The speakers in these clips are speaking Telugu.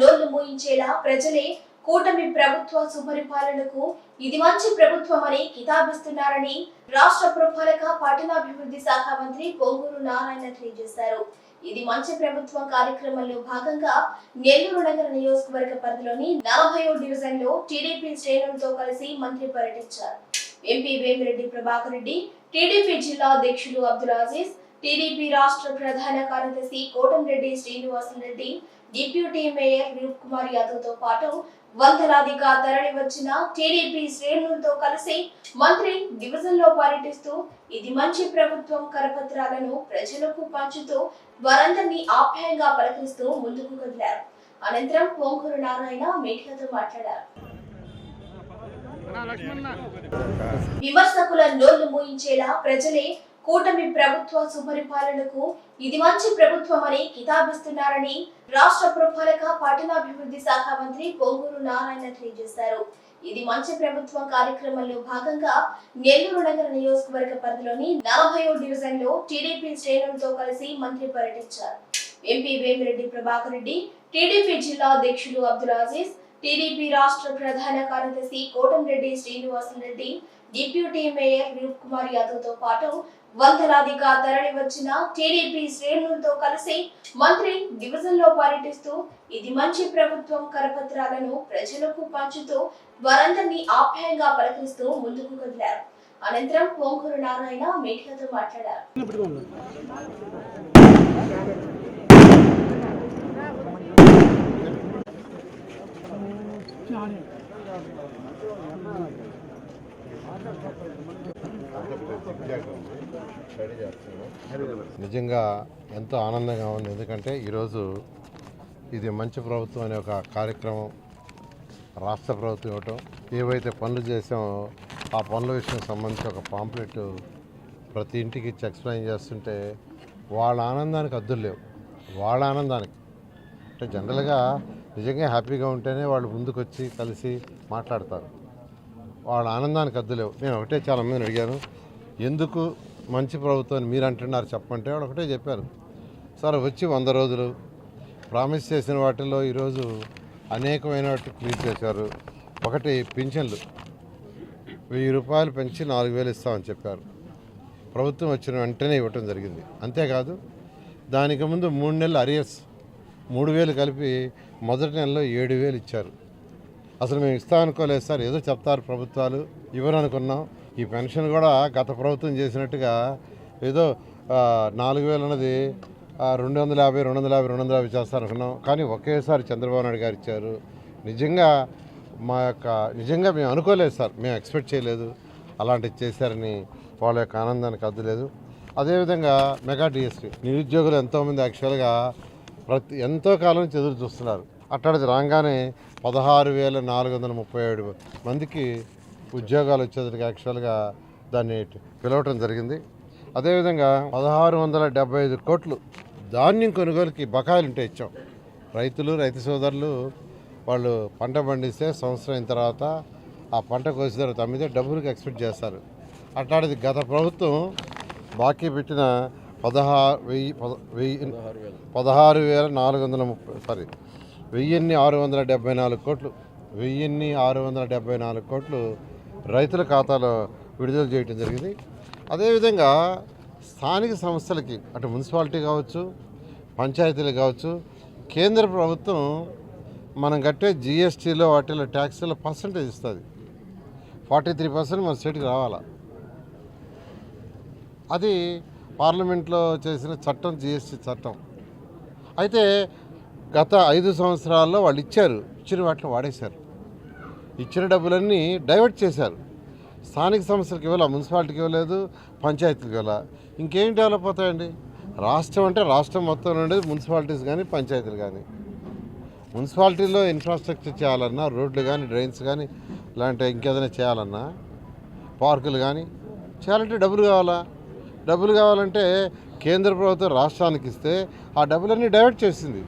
నోళ్ళు మూయించేలా ప్రజలే కూటమి ప్రభుత్వ సుపరిపాలనకు ఇది మంచి ప్రభుత్వం అని కితాబిస్తున్నారని రాష్ట్ర పురపాలక పట్టణాభివృద్ధి శాఖ మంత్రి పొంగూరు నారాయణ తెలియజేశారు. ఇది మంచి ప్రభుత్వం కార్యక్రమంలో భాగంగా నెల్లూరు నగర నియోజకవర్గ పరిధిలోని నలభై డివిజన్లో టీడీపీ శ్రేణులతో కలిసి మంత్రి పర్యటించారు. ఎంపీ వేమిరెడ్డి ప్రభాకర్ రెడ్డి టీడీపీ జిల్లా అధ్యక్షులు అబ్దుల్ అజీజ్ టీడీపీ రాష్ట్ర ప్రధాన కార్యదర్శి కోటంరెడ్డి శ్రీనివాసరెడ్డి డిప్యూటీ మేయర్ రూప్ కుమార్ యాదవ్తో పాటు వందలాదిగా తరలి వచ్చిన టీడీపీ శ్రేణులతో కలిసి మంత్రి డివిజన్లో పర్యటిస్తూ ఇది మంచి ప్రభుత్వం కరపత్రాలను ప్రజలకు పంచుతూ వారందరినీ ఆప్యాయంగా పలకరిస్తూ ముందుకు కదిలారు. అనంతరం పొంగూరు నారాయణ మీడియాతో మాట్లాడారు. విమర్శకుల నోళ్ళు మూయించేలా ప్రజలే కూటమి ప్రభుత్వ సుపరిపాలనకు ఇది మంచి ప్రభుత్వమని కితాబిస్తున్నారని రాష్ట్ర పురపాలక పట్టణాభివృద్ధి శాఖ మంత్రి పొంగూరు నారాయణ తెలియజేశారు. ఇది మంచి ప్రభుత్వం కార్యక్రమంలో భాగంగా నెల్లూరు నగర నియోజకవర్గ పరిధిలోని నలభై డివిజన్లో టీడీపీ శ్రేణులతో కలిసి మంత్రి పర్యటించారు. ఎంపీ వేమిరెడ్డి ప్రభాకర్ రెడ్డి టీడీపీ జిల్లా అధ్యక్షులు అబ్దుల్ అజీజ్ టీడీపీ రాష్ట్ర ప్రధాన కార్యదర్శి కోటంరెడ్డి శ్రీనివాసరెడ్డి డిప్యూటీ మేయర్ రూప్ కుమార్ యాదవ్తో పాటు వందలాదిగా తరలి వచ్చిన టీడీపీ శ్రేణులతో కలిసి మంత్రి డివిజన్లో పర్యటిస్తూ ఇది మంచి ప్రభుత్వం కరపత్రాలను ప్రజలకు పంచుతూ వారందరినీ ఆప్యాయంగా పలకరిస్తూ ముందుకు కదిలారు. అనంతరం పొంగూరు నారాయణ మీడియాతో మాట్లాడారు. నిజంగా ఎంతో ఆనందంగా ఉంది. ఎందుకంటే ఈరోజు ఇది మంచి ప్రభుత్వం అనే ఒక కార్యక్రమం రాష్ట్ర ప్రభుత్వం ఇవ్వటం. ఏవైతే పనులు చేసామో ఆ పనుల విషయం సంబంధించి ఒక పాంప్లెట్ ప్రతి ఇంటికి ఇచ్చి ఎక్స్ప్లెయిన్ చేస్తుంటే వాళ్ళ ఆనందానికి అద్దులు లేవు. వాళ్ళ ఆనందానికి. అంటే జనరల్గా నిజంగా హ్యాపీగా ఉంటేనే వాళ్ళు ముందుకు వచ్చి కలిసి మాట్లాడతారు. వాళ్ళ ఆనందానికి అద్దులేవు. నేను ఒకటే చాలా మందిని అడిగాను ఎందుకు మంచి ప్రభుత్వం మీరు అంటున్నారు చెప్పంటే? వాడు ఒకటే చెప్పారు సార్ వచ్చి వంద రోజులు ప్రామిస్ చేసిన వాటిల్లో ఈరోజు అనేకమైన క్లీన్ చేశారు. ఒకటి పింఛన్లు. వెయ్యి రూపాయలు పెంచి నాలుగు వేలు ఇస్తామని చెప్పారు. ప్రభుత్వం వచ్చిన వెంటనే ఇవ్వటం జరిగింది. అంతేకాదు దానికి ముందు మూడు నెలలు అరియర్స్ మూడు వేలు కలిపి మొదటి నెలలో ఏడు వేలు ఇచ్చారు. అసలు మేము ఇస్తాం అనుకోలేదు సార్. ఏదో చెప్తారు ప్రభుత్వాలు. ఇవ్వరు అనుకున్నాం ఈ పెన్షన్ కూడా గత ప్రభుత్వం చేసినట్టుగా ఏదో నాలుగు వేలు అన్నది రెండు వందల యాభై రెండు వందల యాభై రెండు వందల యాభై చేస్తారు అనుకున్నాం కానీ ఒకేసారి చంద్రబాబు నాయుడు గారు ఇచ్చారు. నిజంగా మా యొక్క నిజంగా మేము అనుకోలేదు సార్. మేము ఎక్స్పెక్ట్ చేయలేదు. అలాంటివి చేశారని వాళ్ళ యొక్క ఆనందానికి అద్దులేదు అదేవిధంగా మెగా డిఎస్పీ నిరుద్యోగులు ఎంతోమంది యాక్చువల్గా ప్రతి ఎంతో కాలం నుంచి ఎదురు చూస్తున్నారు. అట్టడిది రాగానే పదహారు వేల నాలుగు వందల ముప్పై ఏడు మందికి ఉద్యోగాలు వచ్చేసరికి యాక్చువల్గా దాన్ని పిలవటం జరిగింది. అదేవిధంగా పదహారు వందల డెబ్బై ఐదు కోట్లు ధాన్యం కొనుగోలుకి బకాయిలు ఉంటే ఇచ్చాం. రైతులు రైతు సోదరులు వాళ్ళు పంట పండిస్తే సంవత్సరం అయిన తర్వాత ఆ పంట కోసిన తర్వాత అమ్మితే డబ్బులకు ఎక్స్పెక్ట్ చేస్తారు. అట్లాంటిది గత ప్రభుత్వం బాకీ పెట్టిన పదహారు వెయ్యి పద వెయ్యి పదహారు వేల నాలుగు వందల ముప్పై సారీ వెయ్యిన్ని ఆరు వందల డెబ్బై నాలుగు కోట్లు వెయ్యిన్ని ఆరు వందల డెబ్బై నాలుగు కోట్లు రైతుల ఖాతాలో విడుదల చేయడం జరిగింది. అదేవిధంగా స్థానిక సంస్థలకి అటు మున్సిపాలిటీ కావచ్చు పంచాయతీలు కావచ్చు కేంద్ర ప్రభుత్వం మనం కట్టే జిఎస్టీలో వాటిలో ట్యాక్స్లో పర్సంటేజ్ ఇస్తుంది. ఫార్టీ త్రీ పర్సెంట్ మన స్టేట్కి రావాలా? అది పార్లమెంట్లో చేసిన చట్టం జిఎస్టీ చట్టం. అయితే గత ఐదు సంవత్సరాల్లో వాళ్ళు ఇచ్చారు ఇచ్చిన వాటిని వాడేశారు. ఇచ్చిన డబ్బులన్నీ డైవర్ట్ చేశారు. స్థానిక సంస్థలకు ఇవ్వాల మున్సిపాలిటీకి ఇవ్వలేదు పంచాయతీకి ఇవ్వాల? ఇంకేం డెవలప్ అవుతాయండి? రాష్ట్రం అంటే రాష్ట్రం మొత్తం ఉండేది మున్సిపాలిటీస్ కానీ పంచాయతీలు కానీ మున్సిపాలిటీలో ఇన్ఫ్రాస్ట్రక్చర్ చేయాలన్నా రోడ్లు కానీ డ్రైన్స్ కానీ ఇలాంటి ఇంకేదైనా చేయాలన్నా పార్కులు కానీ చేయాలంటే డబ్బులు కావాలా? డబ్బులు కావాలంటే కేంద్ర ప్రభుత్వం రాష్ట్రానికి ఇస్తే ఆ డబ్బులన్నీ డైవర్ట్ చేసింది.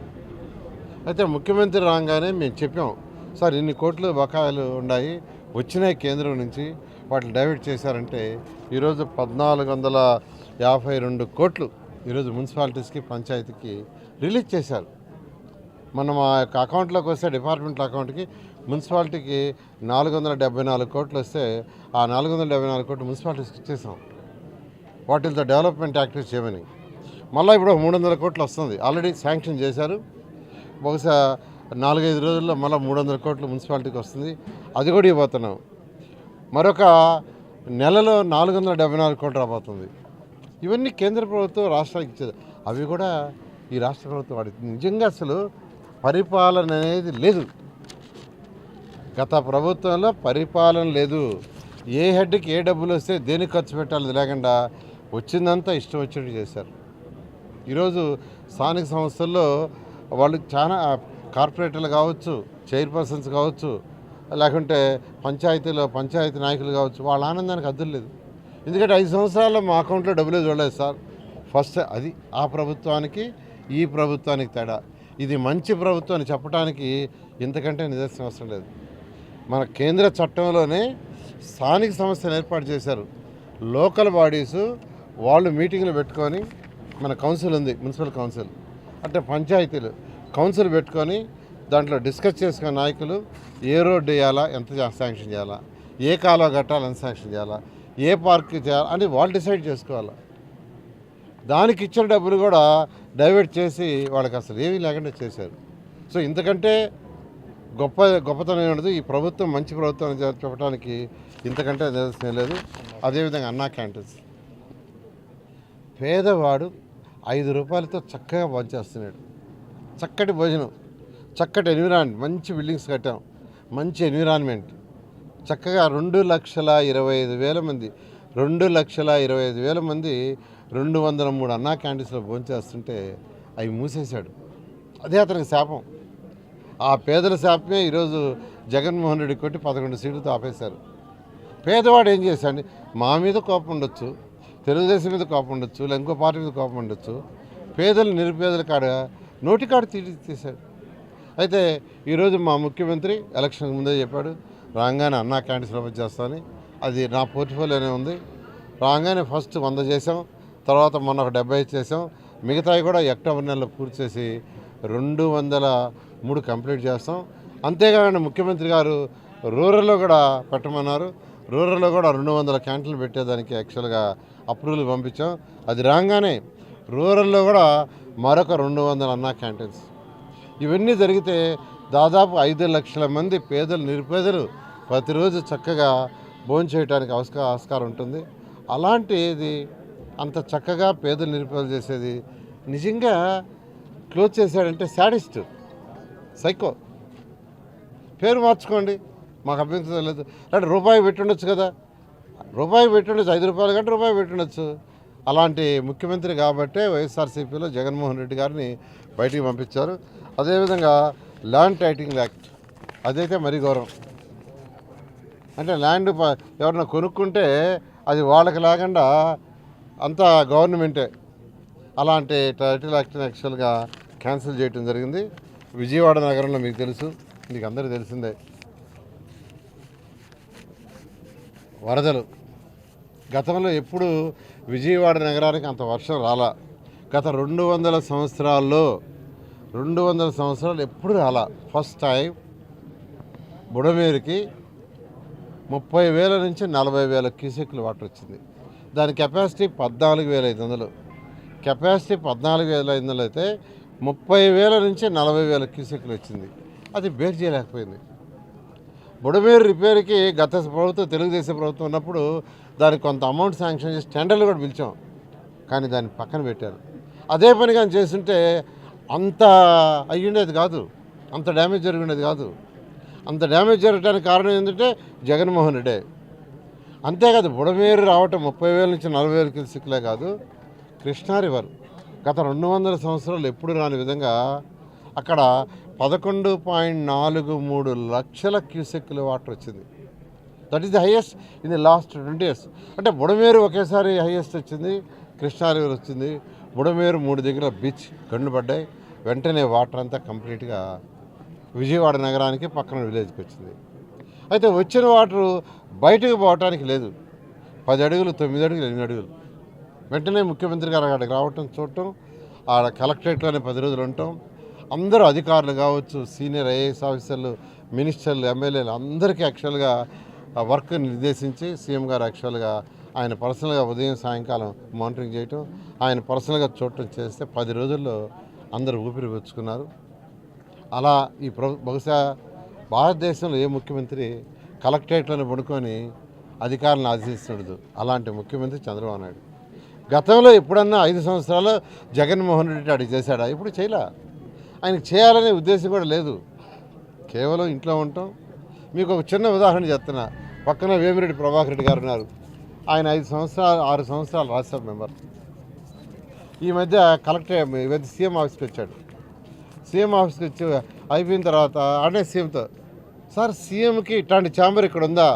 అయితే ముఖ్యమంత్రి రాగానే మేము చెప్పాం సార్ ఇన్ని కోట్లు బకాయిలు ఉన్నాయి వచ్చినాయి కేంద్రం నుంచి వాటిని డైవర్ట్ చేశారంటే ఈరోజు పద్నాలుగు వందల యాభై రెండు కోట్లు ఈరోజు మున్సిపాలిటీస్కి పంచాయతీకి రిలీజ్ చేశారు. మన మా యొక్క అకౌంట్లోకి వస్తే డిపార్ట్మెంట్ అకౌంట్కి మున్సిపాలిటీకి నాలుగు వందల డెబ్బై నాలుగు కోట్లు వస్తే ఆ నాలుగు వందల డెబ్బై నాలుగు కోట్లు మున్సిపాలిటీస్కి ఇచ్చేసాం. వాటితో డెవలప్మెంట్ యాక్టివిటీస్ చేయమని మళ్ళీ ఇప్పుడు మూడు వందల కోట్లు వస్తుంది. ఆల్రెడీ శాంక్షన్ చేశారు. బహుశా నాలుగైదు రోజుల్లో మళ్ళీ మూడు వందల కోట్లు మున్సిపాలిటీకి వస్తుంది. అది కూడా ఇవ్వబోతున్నాం. మరొక నెలలో నాలుగు వందల డెబ్బై నాలుగు కోట్లు రాబోతుంది. ఇవన్నీ కేంద్ర ప్రభుత్వం రాష్ట్రానికి ఇచ్చేది. అవి కూడా ఈ రాష్ట్ర ప్రభుత్వం వాడుతుంది నిజంగా అసలు పరిపాలన అనేది లేదు. గత ప్రభుత్వంలో పరిపాలన లేదు. ఏ హెడ్కి ఏ డబ్బులు వస్తే దేనికి ఖర్చు పెట్టాలి లేకుండా వచ్చిందంతా ఇష్టం వచ్చినట్టు చేశారు. ఈరోజు స్థానిక సంస్థల్లో వాళ్ళు చాలా కార్పొరేటర్లు కావచ్చు చైర్పర్సన్స్ కావచ్చు లేకుంటే పంచాయతీలో పంచాయతీ నాయకులు కావచ్చు వాళ్ళ ఆనందానికి అద్దరు లేదు. ఎందుకంటే ఐదు సంవత్సరాల్లో మా అకౌంట్లో డబ్బులు చూడలేదు సార్. ఫస్ట్ అది ఆ ప్రభుత్వానికి ఈ ప్రభుత్వానికి తేడా. ఇది మంచి ప్రభుత్వం అని చెప్పడానికి ఇంతకంటే నిదర్శనం అవసరం లేదు. మన కేంద్ర చట్టంలోనే స్థానిక సంస్థను ఏర్పాటు చేశారు. లోకల్ బాడీసు వాళ్ళు మీటింగ్లు పెట్టుకొని మన కౌన్సిల్ ఉంది మున్సిపల్ కౌన్సిల్. అంటే పంచాయతీలు కౌన్సిల్ పెట్టుకొని దాంట్లో డిస్కస్ చేసుకున్న నాయకులు ఏ రోడ్డు వేయాలా ఎంత శాంక్షన్ చేయాలా ఏ కాలువ కట్టాలి ఎంత శాంక్షన్ చేయాలా ఏ పార్క్ చేయాలా అని వాళ్ళు డిసైడ్ చేసుకోవాలి. దానికి ఇచ్చిన డబ్బులు కూడా డైవర్ట్ చేసి వాళ్ళకి అసలు ఏమీ లేకుండా చేశారు. సో ఇంతకంటే గొప్ప గొప్పతనం ఉండదు ఈ ప్రభుత్వం మంచి ప్రభుత్వం చెప్పడానికి ఇంతకంటే నిదర్శనం లేదు. అదేవిధంగా అన్నా క్యాంటీన్స్. పేదవాడు ఐదు రూపాయలతో చక్కగా భోంచేస్తున్నాడు చక్కటి భోజనం చక్కటి ఎన్విరాన్మెంట్ మంచి బిల్డింగ్స్ కట్టాం. మంచి ఎన్విరాన్మెంట్. చక్కగా రెండు లక్షల ఇరవై ఐదు వేల మంది రెండు లక్షల ఇరవై ఐదు వేల మంది రెండు వందల మూడు అన్నా క్యాంటీన్స్లో భోంచేస్తుంటే అవి మూసేశాడు. అదే అతనికి శాపం. ఆ పేదల శాపమే ఈరోజు జగన్మోహన్ రెడ్డి కొట్టి పదకొండు సీట్లతో ఆపేశారు. పేదవాడు ఏం చేశాడు? మా మీద కోపం ఉండొచ్చు. తెలుగుదేశం మీద కోపం ఉండొచ్చు లేదా ఇంకో పార్టీ మీద కోపం ఉండొచ్చు. పేదలు నిరుపేదల కాడ నోటి కాడ తీసి తీశాడు. అయితే ఈరోజు మా ముఖ్యమంత్రి ఎలక్షన్ ముందే చెప్పాడు రాగానే అన్నా క్యాంటీన్స్లో చేస్తాను అది నా పోర్ట్ఫోలియోనే ఉంది. రాగానే ఫస్ట్ వంద చేసాం తర్వాత మొన్న ఒక డెబ్బై చేసాం మిగతావి కూడా అక్టోబర్ నెలలో పూర్తి చేసి రెండు వందల మూడు కంప్లీట్ చేస్తాం. అంతేకాకుండా ముఖ్యమంత్రి గారు రూరల్లో కూడా పెట్టమన్నారు. రూరల్లో కూడా రెండు వందల క్యాంటీన్లు పెట్టేదానికి యాక్చువల్గా అప్రూవల్ పంపించాం. అది రాగానే రూరల్లో కూడా మరొక రెండు వందల అన్నా క్యాంటీన్స్. ఇవన్నీ జరిగితే దాదాపు ఐదు లక్షల మంది పేదలు నిరుపేదలు ప్రతిరోజు చక్కగా భోజనం చేయడానికి అవసర ఆస్కారం ఉంటుంది. అలాంటిది అంత చక్కగా పేదలు నిరుపేదలు చేసేది నిజంగా క్లోజ్ చేశాడంటే శాడిస్ట్ సైకో. పేరు మార్చుకోండి. మాకు అభ్యంతరం లేదు. అంటే రూపాయి పెట్టుండొచ్చు కదా. రూపాయి పెట్టుండొచ్చు ఐదు రూపాయలు కంటే రూపాయి పెట్టుండొచ్చు. అలాంటి ముఖ్యమంత్రి కాబట్టే వైఎస్ఆర్సీపీలో జగన్మోహన్ రెడ్డి గారిని బయటికి పంపించారు. అదేవిధంగా ల్యాండ్ టైటింగ్ యాక్ట్ అదైతే మరీ గౌరవం అంటే ల్యాండ్ ప- ఎవరన్నా కొనుక్కుంటే అది వాళ్ళకి లేకుండా అంతా గవర్నమెంటే. అలాంటి టైటిల్ యాక్ట్ని యాక్చువల్గా క్యాన్సిల్ చేయడం జరిగింది. విజయవాడ నగరంలో మీకు తెలుసు మీకు అందరికీ తెలిసిందే. వరదలు. గతంలో ఎప్పుడు విజయవాడ నగరానికి అంత వర్షం రాలా. గత రెండు వందల సంవత్సరాల్లో రెండు వందల సంవత్సరాలు ఎప్పుడు రాలా. ఫస్ట్ టైం బుడమేరుకి ముప్పై వేల నుంచి నలభై వేల క్యూసెక్లు వాటర్ వచ్చింది. దాని కెపాసిటీ పద్నాలుగు వేల ఐదు వందలు. కెపాసిటీ పద్నాలుగు వేల ఐదు వందలు అయితే ముప్పై వేల నుంచి నలభై వేల క్యూసెక్లు వచ్చింది. అది బేర్ చేయలేకపోయింది. బుడమేరు రిపేర్కి గత ప్రభుత్వం తెలుగుదేశం ప్రభుత్వం ఉన్నప్పుడు దానికి కొంత అమౌంట్ శాంక్షన్ చేసి టెండర్లు కూడా పిలిచాం. కానీ దాన్ని పక్కన పెట్టారు. అదే పని కానీ చేస్తుంటే అంత అయ్యుండేది కాదు. అంత డ్యామేజ్ జరిగిండేది కాదు. అంత డ్యామేజ్ జరగడానికి కారణం ఏంటంటే జగన్మోహన్ రెడ్డే. అంతేకాదు బుడమేరు రావటం ముప్పై వేల నుంచి నలభై వేల కిలోసిక్లే కాదు. కృష్ణా రివర్ గత రెండు వందల సంవత్సరాలు ఎప్పుడు రాని విధంగా అక్కడ పదకొండు పాయింట్ నాలుగు మూడు లక్షల క్యూసెక్ల వాటర్ వచ్చింది. That is the highest in the last twenty years అంటే బుడమేరు ఒకేసారి హైయెస్ట్ వచ్చింది కృష్ణా రివర్ వచ్చింది. బుడమేరు మూడు దగ్గర బీచ్ గండు పడ్డాయి. వెంటనే వాటర్ అంతా కంప్లీట్గా విజయవాడ నగరానికి పక్కన విలేజ్కి వచ్చింది. అయితే వచ్చిన వాటర్ బయటకు పోవటానికి లేదు. పది అడుగులు తొమ్మిది అడుగులు ఎనిమిది అడుగులు. వెంటనే ముఖ్యమంత్రి గారు అక్కడికి రావటం చూడటం ఆడ కలెక్టరేట్లోనే పది రోజులు ఉండటం అందరూ అధికారులు కావచ్చు సీనియర్ ఐఏఎస్ ఆఫీసర్లు మినిస్టర్లు ఎమ్మెల్యేలు అందరికీ యాక్చువల్గా వర్క్ నిర్దేశించి సీఎం గారు యాక్చువల్గా ఆయన పర్సనల్గా ఉదయం సాయంకాలం మానిటరింగ్ చేయటం ఆయన పర్సనల్గా చూడటం చేస్తే పది రోజుల్లో అందరూ ఊపిరి పీల్చుకున్నారు. అలా ఈ బహుశా భారతదేశంలో ఏ ముఖ్యమంత్రి కలెక్టరేట్లను పడుకొని అధికారులను ఆదేశించడదు అలాంటి ముఖ్యమంత్రి చంద్రబాబు నాయుడు. గతంలో ఎప్పుడన్నా ఐదు సంవత్సరాలు జగన్మోహన్ రెడ్డి అడిగి చేశాడా? ఇప్పుడు చేయలే. ఆయనకు చేయాలనే ఉద్దేశం కూడా లేదు. కేవలం ఇంట్లో ఉంటాం. మీకు ఒక చిన్న ఉదాహరణ చెప్తున్నా. పక్కన వేమిరెడ్డి ప్రభాకర్ రెడ్డి గారు ఉన్నారు. ఆయన ఐదు సంవత్సరాలు ఆరు సంవత్సరాలు రాజ్యసభ మెంబర్. ఈ మధ్య కలెక్టర్ ఈ మధ్య సీఎం ఆఫీస్కి వచ్చాడు. సీఎం ఆఫీస్కి వచ్చి అయిపోయిన తర్వాత అనే సీఎంతో సార్ సీఎంకి ఇట్లాంటి ఛాంబర్ ఇక్కడ ఉందా?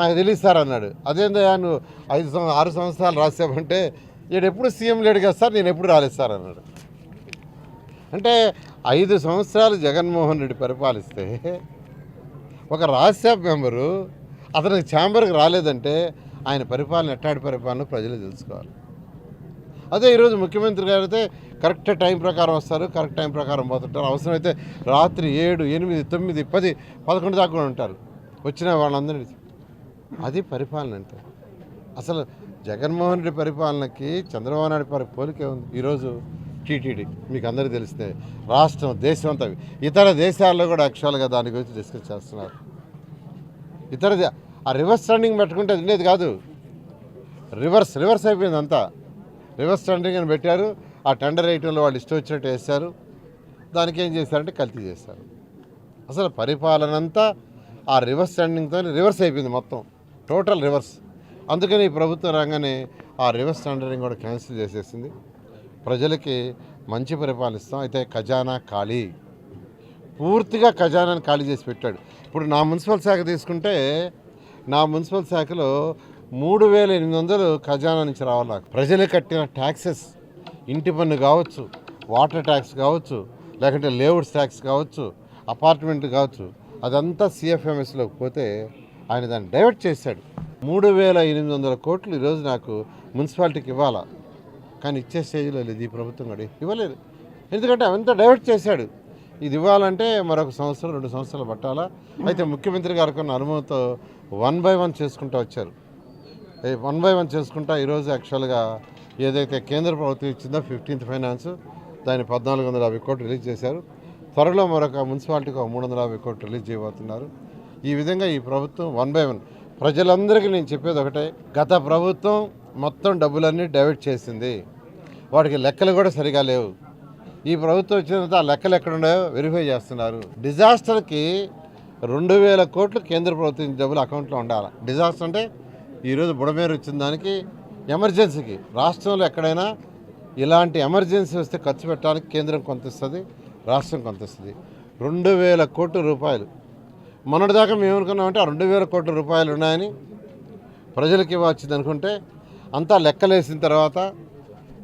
నాకు తెలియదు సార్ అన్నాడు. అదేందయ్యా నువ్వు ఐదు సంవ ఆరు సంవత్సరాలు రాసావంటే ఈడు ఎప్పుడు సీఎం లేడు కదా సార్ నేను ఎప్పుడు రాలేదు సార్ అన్నాడు. అంటే ఐదు సంవత్సరాలు జగన్మోహన్ రెడ్డి పరిపాలిస్తే ఒక రాజ్యసభ మెంబరు అతనికి ఛాంబర్కి రాలేదంటే ఆయన పరిపాలన ఎట్టాడి పరిపాలన ప్రజలు తెలుసుకోవాలి. అదే ఈరోజు ముఖ్యమంత్రి గారు అయితే కరెక్ట్ టైం ప్రకారం వస్తారు కరెక్ట్ టైం ప్రకారం పోతుంటారు. అవసరమైతే రాత్రి ఏడు ఎనిమిది తొమ్మిది పది పదకొండు దాకా కూడా ఉంటారు. వచ్చిన వాళ్ళందరినీ అది పరిపాలన అంటే. అసలు జగన్మోహన్ రెడ్డి పరిపాలనకి చంద్రబాబు నాయుడు పరి పోలికే ఉంది. ఈరోజు టీటీడీ మీకు అందరికీ తెలిసిందే రాష్ట్రం దేశం అంతా. ఇతర దేశాల్లో కూడా యాక్చువల్గా దాని గురించి డిస్కస్ చేస్తున్నారు. ఇతర దే- ఆ రివర్స్ ట్రెండింగ్ పెట్టుకుంటే అది ఉండేది కాదు. రివర్స్ రివర్స్ అయిపోయింది అంతా. రివర్స్ ట్రెండింగ్ అని పెట్టారు. ఆ టెండర్ వేయటంలో వాళ్ళు ఇష్టం వచ్చినట్టు వేశారు. దానికి ఏం చేశారంటే కల్తీ చేశారు. అసలు పరిపాలన అంతా ఆ రివర్స్ ట్రెండింగ్తో రివర్స్ అయిపోయింది మొత్తం. Total reverse. అందుకని ఈ ప్రభుత్వ రంగానే ఆ రివర్స్ టెండరింగ్ కూడా క్యాన్సిల్ చేసేసింది. ప్రజలకి మంచి పరిపాలిస్తాం అయితే ఖజానా ఖాళీ. పూర్తిగా ఖజానాని ఖాళీ చేసి పెట్టాడు. ఇప్పుడు నా మున్సిపల్ శాఖ తీసుకుంటే నా మున్సిపల్ శాఖలో మూడు వేల ఎనిమిది వందలు ఖజానా నుంచి రావాలి నాకు. ప్రజలు కట్టిన ట్యాక్సెస్ ఇంటి పన్ను కావచ్చు వాటర్ ట్యాక్స్ కావచ్చు లేకుంటే లేఅవుట్స్ ట్యాక్స్ కావచ్చు అపార్ట్మెంట్ కావచ్చు అదంతా సిఎఫ్ఎంఎస్లోకి పోతే ఆయన దాన్ని డైవర్ట్ చేశాడు. మూడు వేల ఎనిమిది వందల కోట్లు ఈరోజు నాకు మున్సిపాలిటీకి ఇవ్వాలా? కానీ ఇచ్చే స్టేజ్లో లేదు ఈ ప్రభుత్వం కూడా ఇవ్వలేదు. ఎందుకంటే అవంతా డైవర్ట్ చేశాడు. ఇది ఇవ్వాలంటే మరొక సంవత్సరం రెండు సంవత్సరాలు పట్టాలా? అయితే ముఖ్యమంత్రి గారికి ఉన్న అనుభవంతో వన్ బై వన్ చేసుకుంటూ వచ్చారు. వన్ బై వన్ చేసుకుంటా ఈరోజు యాక్చువల్గా ఏదైతే కేంద్ర ప్రభుత్వం ఇచ్చిందో ఫిఫ్టీన్త్ ఫైనాన్స్ దాన్ని పద్నాలుగు వందల యాభై కోట్లు రిలీజ్ చేశారు. త్వరలో మరొక మున్సిపాలిటీకి ఒక మూడు వందల యాభై కోట్లు రిలీజ్ చేయబోతున్నారు. ఈ విధంగా ఈ ప్రభుత్వం వన్ బై వన్. ప్రజలందరికీ నేను చెప్పేది ఒకటే గత ప్రభుత్వం మొత్తం డబ్బులన్నీ డైవర్ట్ చేసింది. వాటికి లెక్కలు కూడా సరిగా లేవు. ఈ ప్రభుత్వం వచ్చిన తర్వాత ఆ లెక్కలు ఎక్కడున్నాయో వెరిఫై చేస్తున్నారు. డిజాస్టర్కి రెండు వేల కోట్లు కేంద్ర ప్రభుత్వం డబ్బులు అకౌంట్లో ఉండాలి. డిజాస్టర్ అంటే ఈరోజు బుడమేరు వచ్చిన దానికి ఎమర్జెన్సీకి. రాష్ట్రంలో ఎక్కడైనా ఇలాంటి ఎమర్జెన్సీ వస్తే ఖర్చు పెట్టడానికి కేంద్రం కొంత ఇస్తుంది రాష్ట్రం కొంత ఇస్తుంది. రెండు వేల కోట్ల రూపాయలు. మొన్నటిదాకా మేము అనుకున్నామంటే ఆ రెండు వేల కోట్ల రూపాయలు ఉన్నాయని ప్రజలకి ఇవ్వచ్చింది అనుకుంటే అంతా లెక్కలేసిన తర్వాత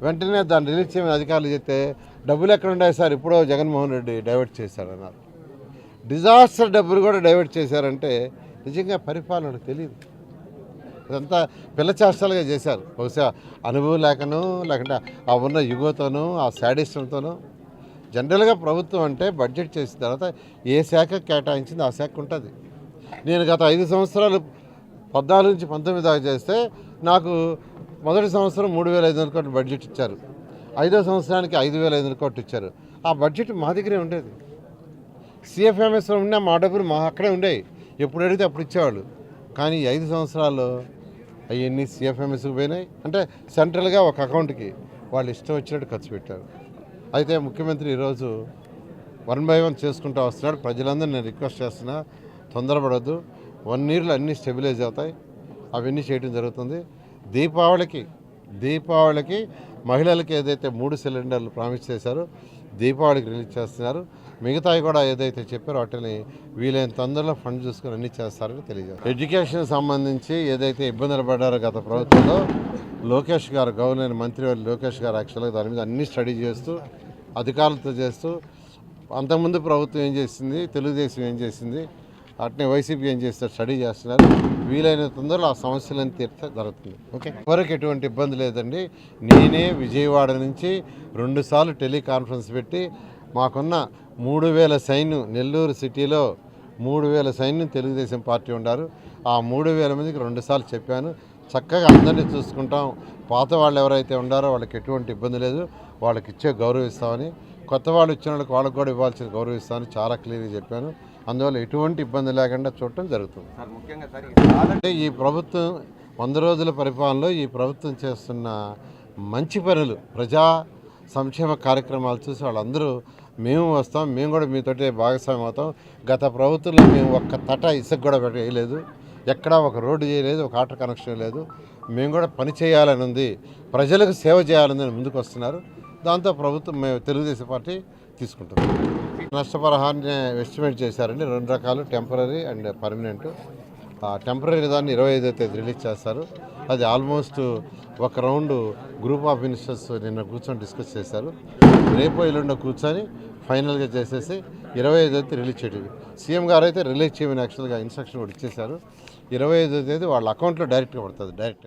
వెంటనే దాన్ని రిలీజ్ చేయమని అధికారులు చెప్తే డబ్బులు ఎక్కడ ఉన్నాయి సార్? ఇప్పుడో జగన్మోహన్ రెడ్డి డైవర్ట్ చేశారన్నారు డిజాస్టర్ డబ్బులు కూడా డైవర్ట్ చేశారంటే నిజంగా పరిపాలన తెలియదు. ఇదంతా పిల్ల చేష్టలుగా చేశారు. బహుశా అనుభవం లేకను లేకుంటే ఆ ఉన్న యుగతోనూ ఆ శాడిస్టులతోనూ జనరల్గా ప్రభుత్వం అంటే బడ్జెట్ చేసిన తర్వాత ఏ శాఖ కేటాయించింది ఆ శాఖ ఉంటుంది. నేను గత ఐదు సంవత్సరాలు పద్నాలుగు నుంచి పంతొమ్మిది దాకా చేస్తే నాకు మొదటి సంవత్సరం మూడు వేల ఐదు వందల కోట్లు బడ్జెట్ ఇచ్చారు. ఐదో సంవత్సరానికి ఐదు వేల ఐదు వందల కోట్లు ఇచ్చారు. ఆ బడ్జెట్ మా దగ్గరే ఉండేది. సిఎఫ్ఎంఎస్లో ఉన్న మా డబ్బులు మా అక్కడే ఉండేవి. ఎప్పుడు అడిగితే అప్పుడు ఇచ్చేవాళ్ళు. కానీ ఐదు సంవత్సరాల్లో అవన్నీ సిఎఫ్ఎంఎస్కి పోయినాయి. అంటే సెంట్రల్గా ఒక అకౌంట్కి వాళ్ళు ఇష్టం వచ్చినట్టు ఖర్చు పెట్టారు. అయితే ముఖ్యమంత్రి ఈరోజు వన్ బై వన్ చేసుకుంటూ వస్తున్నాడు. ప్రజలందరూ నేను రిక్వెస్ట్ చేస్తున్నా తొందరపడద్దు. వన్ ఇయర్లో అన్నీ స్టెబిలైజ్ అవుతాయి. అవన్నీ చేయడం జరుగుతుంది. దీపావళికి దీపావళికి మహిళలకి ఏదైతే మూడు సిలిండర్లు ప్రామిస్ చేశారో దీపావళికి రిలీజ్ చేస్తున్నారు. మిగతావి కూడా ఏదైతే చెప్పారో వాటిని వీలైన తొందరలో ఫండ్ చూసుకొని అన్ని చేస్తారని తెలియజేస్తారు ఎడ్యుకేషన్ సంబంధించి ఏదైతే ఇబ్బందులు పడ్డారో గత ప్రభుత్వంలో లోకేష్ గారు గవర్నర్ మంత్రి లోకేష్ గారు యాక్చువల్గా దాని మీద అన్ని స్టడీ చేస్తూ అధికారులతో చేస్తూ అంతకుముందు ప్రభుత్వం ఏం చేసింది? తెలుగుదేశం ఏం చేసింది? అట్నే వైసీపీ ఏం చేస్తారు? స్టడీ చేస్తున్నారు. వీలైన తొందరలో ఆ సమస్యలను తీర్చ జరుగుతుంది. ఓకే? ఎవరికి ఎటువంటి ఇబ్బంది లేదండి. నేనే విజయవాడ నుంచి రెండుసార్లు టెలికాన్ఫరెన్స్ పెట్టి మాకున్న మూడు వేల సైన్యం నెల్లూరు సిటీలో మూడు వేల సైన్యం తెలుగుదేశం పార్టీ ఉన్నారు ఆ మూడు వేల మందికి రెండుసార్లు చెప్పాను. చక్కగా అందరినీ చూసుకుంటాం. పాత వాళ్ళు ఎవరైతే ఉండారో వాళ్ళకి ఎటువంటి ఇబ్బంది లేదు. వాళ్ళకి ఇచ్చే గౌరవిస్తామని. కొత్త వాళ్ళు ఇచ్చిన వాళ్ళకి వాళ్ళకి కూడా ఇవ్వాల్సిన గౌరవిస్తామని చాలా క్లియర్గా చెప్పాను. అందువల్ల ఎటువంటి ఇబ్బంది లేకుండా చూడటం జరుగుతుంది. సార్ ముఖ్యంగా సార్ ఈ సాధారణ అంటే ఈ ప్రభుత్వం వంద రోజుల పరిపాలనలో ఈ ప్రభుత్వం చేస్తున్న మంచి పనులు ప్రజా సంక్షేమ కార్యక్రమాలు చూసి వాళ్ళందరూ మేము వస్తాం మేము కూడా మీతోటి భాగస్వామ్యం అవుతాం. గత ప్రభుత్వంలో మేము ఒక్క తట ఇసుక కూడా వేయలేదు. ఎక్కడా ఒక రోడ్డు చేయలేదు ఒక ఆటో కనెక్షన్ లేదు. మేము కూడా పని చేయాలని ఉంది. ప్రజలకు సేవ చేయాలని ముందుకు వస్తున్నారు. దాంతో ప్రభుత్వం మేము తెలుగుదేశం పార్టీ తీసుకుంటుంది నష్టపరిహారాన్ని ఎస్టిమేట్ చేశారండి. రెండు రకాలు టెంపరీ అండ్ పర్మనెంట్. ఆ టెంపరీ దాన్ని ఇరవై ఐదో తేదీ రిలీజ్ చేస్తారు. అది ఆల్మోస్ట్ ఒక రౌండ్ గ్రూప్ ఆఫ్ మినిస్టర్స్ నిన్న కూర్చొని డిస్కస్ చేశారు. రేపు ఎల్లుండో కూర్చొని ఫైనల్గా చేసేసి ఇరవై ఐదో తేదీ రిలీజ్ చేయడం. సీఎం గారు అయితే రిలీజ్ చేయమని యాక్చువల్గా ఇన్స్ట్రక్షన్ కూడా ఇచ్చేశారు. ఇరవై ఐదో తేదీ వాళ్ళ అకౌంట్లో డైరెక్ట్గా పడుతుంది డైరెక్ట్